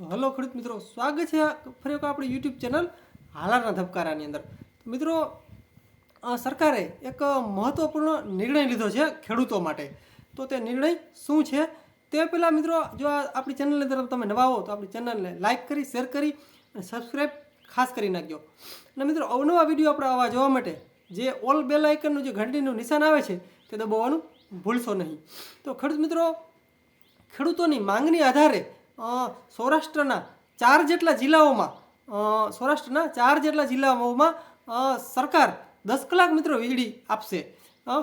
Hello ખેડૂત મિત્રો, સ્વાગત છે ફરી એક આપણી યુટ્યુબ ચેનલ હાલારના ધબકારાની અંદર. તો મિત્રો સરકારે એક મહત્વપૂર્ણ નિર્ણય લીધો છે ખેડૂતો માટે. તો તે નિર્ણય શું છે? તે પહેલાં મિત્રો, જો આપણી ચેનલની અંદર તમે નવા હો, તો આપણી ચેનલને લાઇક કરી, શેર કરી અને સબસ્ક્રાઈબ ખાસ કરી નાખજો. અને મિત્રો, અવનવા વીડિયો આપણે આવા જોવા માટે, જે ઓલ બેલ આઇકનનું જે ઘંટીનું નિશાન આવે છે, તે દબાવવાનું ભૂલશો નહીં. તો ખેડૂત મિત્રો, ખેડૂતોની માંગની આધારે સૌરાષ્ટ્રના ચાર જેટલા જિલ્લાઓમાં સૌરાષ્ટ્રના ચાર જેટલા જિલ્લાઓમાં સરકાર દસ કલાક મિત્રો વીજળી આપશે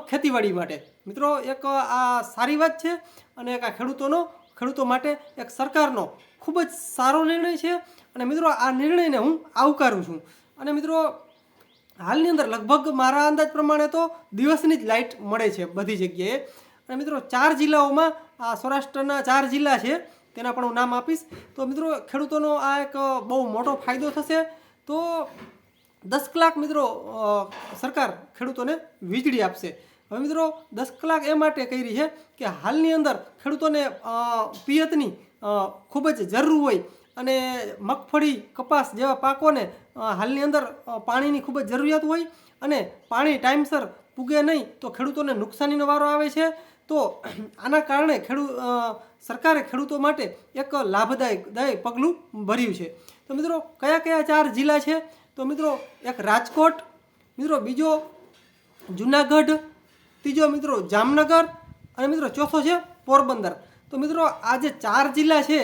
ખેતીવાડી માટે. મિત્રો, એક આ સારી વાત છે અને એક આ ખેડૂતોનો, ખેડૂતો માટે એક સરકારનો ખૂબ જ સારો નિર્ણય છે અને મિત્રો, આ નિર્ણયને હું આવકારું છું. અને મિત્રો, હાલની અંદર લગભગ મારા અંદાજ પ્રમાણે તો દિવસની જ લાઇટ મળે છે બધી જગ્યાએ. અને મિત્રો, ચાર જિલ્લાઓમાં આ સૌરાષ્ટ્રના ચાર જિલ્લા છે. તેના પણ હું નામ આપીશ. તો મિત્રો, ખેડૂતોનો આ એક બહુ મોટો ફાયદો થશે. તો દસ કલાક મિત્રો સરકાર ખેડૂતોને વીજળી આપશે. હવે મિત્રો, દસ કલાક એ માટે કરી છે કે હાલની અંદર ખેડૂતોને પિયતની ખૂબ જ જરૂર હોય અને મગફળી, કપાસ જેવા પાકોને હાલની અંદર પાણીની ખૂબ જ જરૂરિયાત હોય અને પાણી ટાઈમસર પૂગે નહીં તો ખેડૂતોને નુકસાનીનો વારો આવે છે. તો આના કારણે ખેડૂત સરકારે ખેડૂતો માટે એક લાભદાયક, દાયક પગલું ભર્યું છે. તો મિત્રો, કયા કયા ચાર જિલ્લા છે? તો મિત્રો, એક રાજકોટ, મિત્રો, બીજો જુનાગઢ, ત્રીજો મિત્રો જામનગર અને મિત્રો ચોથો છે પોરબંદર. તો મિત્રો, આ જે ચાર જિલ્લા છે,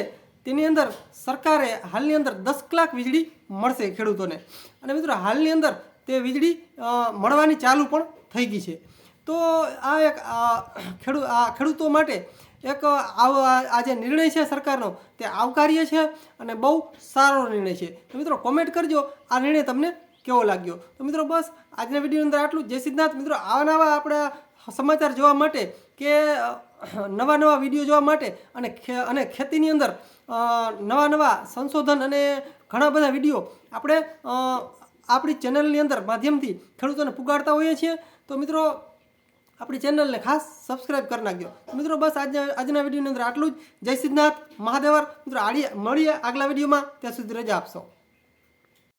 તેની અંદર સરકારે હાલની અંદર દસ કલાક વીજળી મળશે ખેડૂતોને. અને મિત્રો, હાલની અંદર તે વીજળી મળવાની ચાલુ પણ થઈ ગઈ છે. તો આ એક, આ ખેડૂ, આ ખેડૂતો માટે એક આવ, આ જે નિર્ણય છે સરકારનો તે આવકાર્ય છે અને બહુ સારો નિર્ણય છે. તો મિત્રો કોમેન્ટ કરજો, આ નિર્ણય તમને કેવો લાગ્યો? તો મિત્રો બસ, આજના વિડીયોની અંદર આટલું. જય સિદ્ધાર્થ મિત્રો આવા નવા આપણા સમાચાર જોવા માટે કે નવા નવા વીડિયો જોવા માટે અને અને ખેતીની અંદર નવા નવા સંશોધન અને ઘણા બધા વીડિયો આપણે આપણી ચેનલની અંદર માધ્યમથી ખેડૂતોને પુગાડતા હોઈએ છીએ. તો મિત્રો આપણી ચેનલને ખાસ સબસ્ક્રાઇબ કરી નાખજો. મિત્રો, બસ આજના આજના વિડીયોની અંદર આટલું જ. જય સિદ્ધનાથ, મહાદેવર. મિત્રો આડી મળીએ આગલા વિડીયોમાં. ત્યાં સુધી રજા આપશો.